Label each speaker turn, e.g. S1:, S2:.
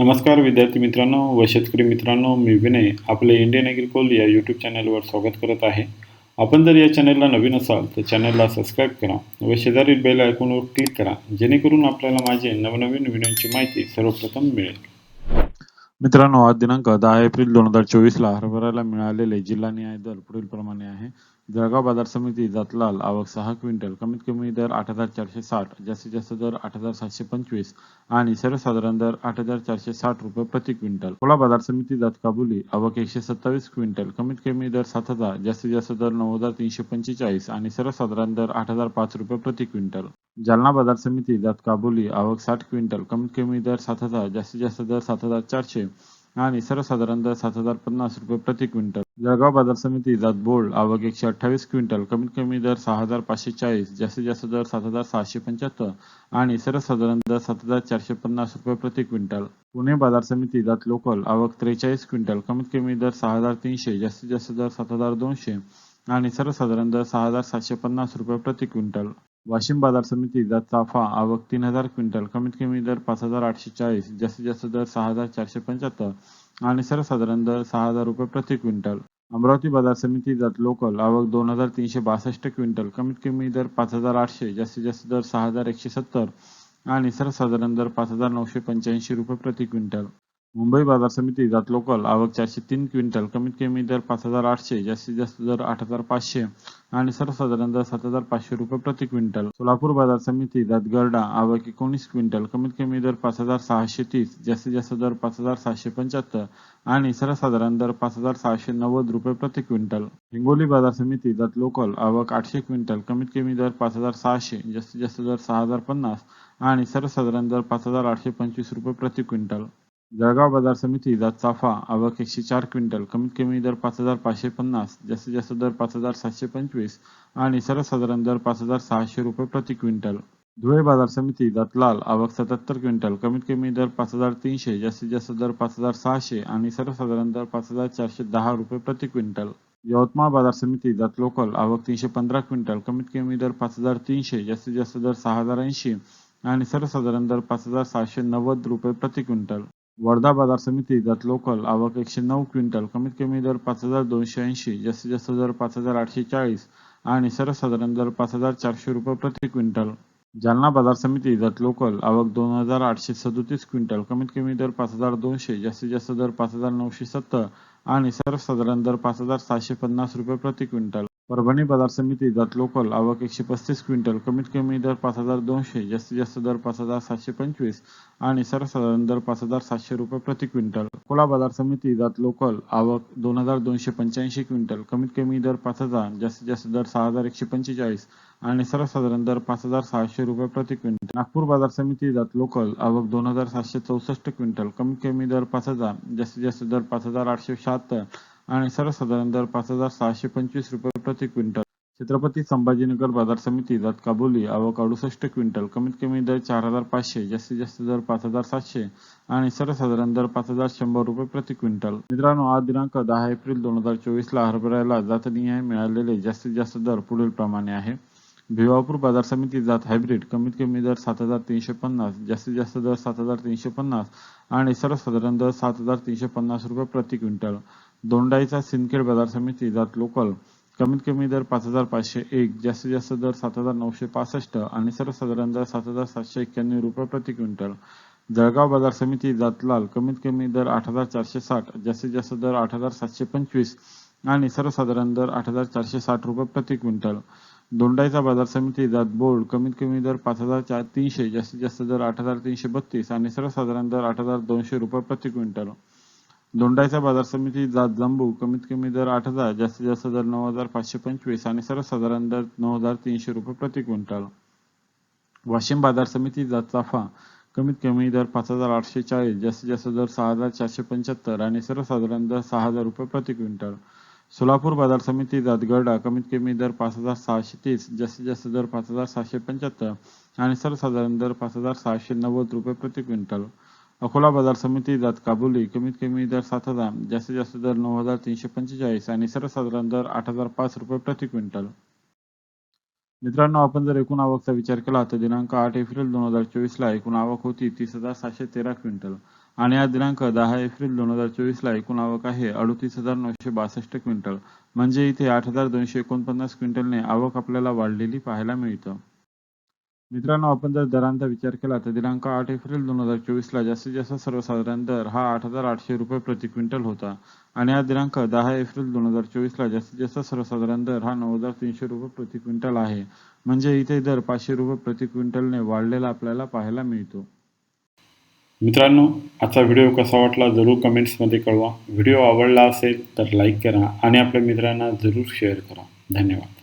S1: नमस्कार विद्यार्थी मित्रांनो व शेतकरी मित्रांनो मी विनय आपले इंडियन ॲग्रिकोल या यूट्यूब चॅनलवर स्वागत करत आहे. आपण जर या चॅनलला नवीन असाल तर चॅनलला सबस्क्राईब करा व शेजारील बेल आयकॉनवर क्लिक करा जेणेकरून आपल्याला माझे नवनवीन व्हिडिओची माहिती सर्वप्रथम मिळेल. मित्रांनो आज दिनांक दहा एप्रिल दोन हजार चोवीसला हरभऱ्याला मिळालेले जिल्हा न्याय दर पुढील प्रमाणे आहे. जळगाव बाजार समिती जातलाल आवक सहा क्विंटल कमीत कमी दर आठ हजार चारशे साठ जास्तीत जास्त दर आठ हजार सातशे पंचवीस आणि सर्वसाधारण दर आठ हजार चारशे साठ रुपये प्रति क्विंटल. अकोला बाजार समिती जात काबुली आवक एकशे सत्तावीस क्विंटल कमीत कमी दर सात हजार जास्तीत जास्त दर नऊ हजार तीनशे पंचेचाळीस आणि सर्वसाधारण दर आठ हजार पाच रुपये प्रति क्विंटल. जालना बाजार समिती जात काबुली आवक साठ क्विंटल कमीत कमी दर सात हजार जास्तीत जास्त दर सात हजार चारशे आणि सर्वसाधारण दर सात हजार पन्नास रुपये प्रति क्विंटल. जळगाव बाजार समिती जात बोर्ड आवक एकशे अठ्ठावीस क्विंटल कमीत कमी दर सहा हजार पाचशे चाळीस जास्तीत जास्त दर सात हजार सहाशे पंच्याहत्तर आणि सर्वसाधारण दर सात हजार चारशे पन्नास रुपये प्रति क्विंटल. पुणे बाजार समिती जात लोकल आवक त्रेचाळीस क्विंटल कमीत कमी दर सहा हजार तीनशे जास्तीत जास्त दर सात हजार दोनशे आणि सर्वसाधारण दर सहा हजार सातशे पन्नास रुपये प्रति क्विंटल. वाशिम बाजार समिती जात चाफा आवक तीन हजार क्विंटल कमीत कमी दर पाच हजार आठशे चाळीस जास्तीत जास्त दर सहा हजार चारशे पंच्याहत्तर आणि सर्वसाधारण दर सहा हजार रुपये प्रति क्विंटल. अमरावती बाजार समिती जात लोकल आवक दोन हजार तीनशे बासष्ट क्विंटल कमीत कमी दर पाच हजार आठशे जास्तीत जास्त दर सहा हजार एकशे सत्तर आणि सर्वसाधारण दर पाच हजार नऊशे पंच्याऐंशी रुपये प्रति क्विंटल. मुंबई बाजार समिती जात लोकल. आवक चारशे तीन क्विंटल कमीत कमी दर पाच हजार आठशे जास्तीत जास्त दर आठ हजार पाचशे आणि सर्वसाधारण दर सात हजार पाचशे रुपये प्रति क्विंटल. सोलापूर बाजार समिती जात गरडा आवक एकोणीस क्विंटल कमीत कमी दर पाच हजार सहाशे तीस जास्तीत जास्त दर पाच हजार सहाशे पंच्याहत्तर आणि सर्वसाधारण दर पाच हजार सहाशे नव्वद रुपये प्रति क्विंटल. हिंगोली बाजार समिती जात लोकल आवक आठशे क्विंटल कमीत कमी दर पाच हजार सहाशे जास्तीत जास्त दर सहा हजार पन्नास आणि सर्वसाधारण दर पाच हजार आठशे पंचवीस रुपये प्रति क्विंटल. जळगाव बाजार समिती जात चाफा आवक एकशे चार क्विंटल कमीत कमी दर पाच हजार पाचशे पन्नास जास्तीत जास्त दर पाच हजार सातशे पंचवीस आणि सर्वसाधारण दर पाच हजार सहाशे रुपये प्रति क्विंटल. धुळे बाजार समिती जात लाल आवक सत्याहत्तर क्विंटल कमीत कमी दर पाच हजार तीनशे जास्तीत जास्त दर पाच हजार सहाशे आणि सर्वसाधारण दर पाच हजार चारशे दहा रुपये प्रति क्विंटल. यवतमाळ बाजार समिती जात लोकल आवक तीनशे पंधरा क्विंटल कमीत कमी दर पाच हजार तीनशे जास्तीत जास्त दर सहा हजार ऐंशी आणि सर्वसाधारण दर पाच हजार सहाशे नव्वद रुपये प्रति क्विंटल. वर्धा बाजार समिती जात लोकल आवक एकशे नऊ क्विंटल कमीत कमी दर पाच हजार दोनशे ऐंशी जास्तीत जास्त दर पाच हजार आठशे चाळीस आणि सर्वसाधारण दर पाच हजार चारशे रुपये प्रति क्विंटल. जालना बाजार समिती जात लोकल आवक दोन हजार आठशे सदोतीस क्विंटल कमीत कमी दर पाच हजार दोनशे जास्तीत जास्त दर पाच हजार नऊशे सत्तर आणि सर्वसाधारण दर पाच हजार सहाशे पन्नास रुपये प्रति क्विंटल. परभणी बाजार समिती जात लोकल आवक एकशे पस्तीस क्विंटल कमीत कमी दर पाच हजार दोनशे जास्तीत जास्त दर पाच हजार सातशे पंचवीस आणि सर्वसाधारण दर पाच हजार सातशे रुपये प्रति क्विंटल. कोला बाजार समिती जात लोकल आवक दोन हजार दोनशे पंच्याऐंशी क्विंटल कमीत कमी दर पाच हजार जास्तीत जास्त दर सहा हजार एकशे पंचेचाळीस आणि सर्वसाधारण दर पाच हजार सहाशे रुपये प्रति क्विंटल. नागपूर बाजार समिती जात लोकल आवक दोन हजार सातशे चौसष्ट क्विंटल कमीत कमी दर पाच हजार जास्तीत जास्त दर पाच हजार आठशे शहात्तर आणि सर्वसाधारण दर पाच हजार सहाशे पंचवीस रुपये प्रति क्विंटल? छत्रपती संभाजीनगर बाजार समिती जात काबुली आवक अडुसष्ट क्विंटल कमीत कमी दर चार हजार पाचशे जास्तीत जास्त दर पाच हजार सातशे आणि सर्वसाधारण दर पाच हजार शंभर रुपये प्रति क्विंटल. मित्रांनो आज दिनांक दहा एप्रिल दोन हजार चोवीसला हरभऱ्याला जातनिहाय मिळालेले जास्तीत जास्त दर पुढील प्रमाणे आहे. भिवापूर बाजार समिती जात हायब्रिड कमीत कमी दर सात हजार तीनशे पन्नास जास्तीत जास्त दर सात हजार तीनशे पन्नास आणि सर्वसाधारण दर सात हजार तीनशे पन्नास रुपये प्रति क्विंटल. दोंडाईचा सिंदखेड बाजार समिती जात लोकल कमीत कमी दर पाच हजार पाचशे एक जास्तीत जास्त दर सात हजार नऊशे पासष्ट आणि सर्वसाधारण दर सात हजार सातशे एक्क्याण्णव रुपये प्रति क्विंटल. जळगाव बाजार समिती जातलाल कमीत कमी दर आठ हजार चारशे साठ जास्तीत जास्त दर आठ हजार सातशे पंचवीस आणि सर्वसाधारण दर आठ हजार चारशे साठ रुपये प्रति क्विंटल. दोंडाईचा बाजार समिती जात बोर्ड कमीत कमी दर पाच हजार चार तीनशे जास्तीत जास्त दर आठ हजार तीनशे बत्तीस आणि सर्वसाधारण दर आठ हजार दोनशे रुपये प्रति क्विंटल. दोंडाईचा बाजार समिती जात जंबू कमीत कमी दर आठ हजार जास्तीत जास्त दर नऊ हजार पाचशे पंचवीस आणि सर्वसाधारण दर नऊ हजार तीनशे रुपये प्रति क्विंटल. वाशिम बाजार समिती जात चाफा कमीत कमी दर पाच हजार आठशे चाळीस जास्तीत जास्त दर सहा हजार चारशे पंच्याहत्तर आणि सर्वसाधारण दर सहा हजार रुपये प्रति क्विंटल. सोलापूर बाजार समिती जात गरडा कमीत कमी दर पाच हजार सहाशे तीस जास्तीत जास्त दर पाच हजार सहाशे पंच्याहत्तर आणि सर्वसाधारण दर पाच हजार सहाशे नव्वद रुपये प्रति क्विंटल. अकोला बाजार समिती जात काबुली कमीत कमी दर सात हजार जास्तीत जास्त दर नऊ हजार तीनशे पंचेचाळीस आणि सर्वसाधारण दर आठ हजार पाच रुपये प्रति क्विंटल. मित्रांनो आपण जर एकूण आवकचा विचार केला तर दिनांक आठ एप्रिल दोन हजार चोवीसला एकूण आवक होती तीस हजार सातशे तेरा क्विंटल आणि आज दिनांक दहा एप्रिल दोन हजार चोवीसला एकूण आवक आहे अडतीस हजार नऊशे बासष्ट क्विंटल. म्हणजे इथे आठ हजार दोनशे एकोणपन्नास क्विंटलने आवक आपल्याला वाढलेली पाहायला मिळतं. मित्रांनो आपण जर दरांचा विचार केला तर दिनांक आठ एप्रिल दोन हजार चोवीसला जास्तीत जास्त सर्वसाधारण दर हा आठ हजार आठशे रुपये प्रति क्विंटल होता. आणि हा दिनांक दहा एप्रिल दोन हजार चोवीसला जास्तीत जास्त सर्वसाधारण दर हा नऊ हजार तीनशे रुपये प्रति क्विंटल आहे. म्हणजे इथे दर पाचशे रुपये प्रति क्विंटलने वाढलेला आपल्याला पाहायला मिळतो. मित्रांनो आजचा व्हिडिओ कसा वाटला जरूर कमेंट्समध्ये कळवा. व्हिडिओ आवडला असेल तर लाईक करा आणि आपल्या मित्रांना जरूर शेअर करा. धन्यवाद.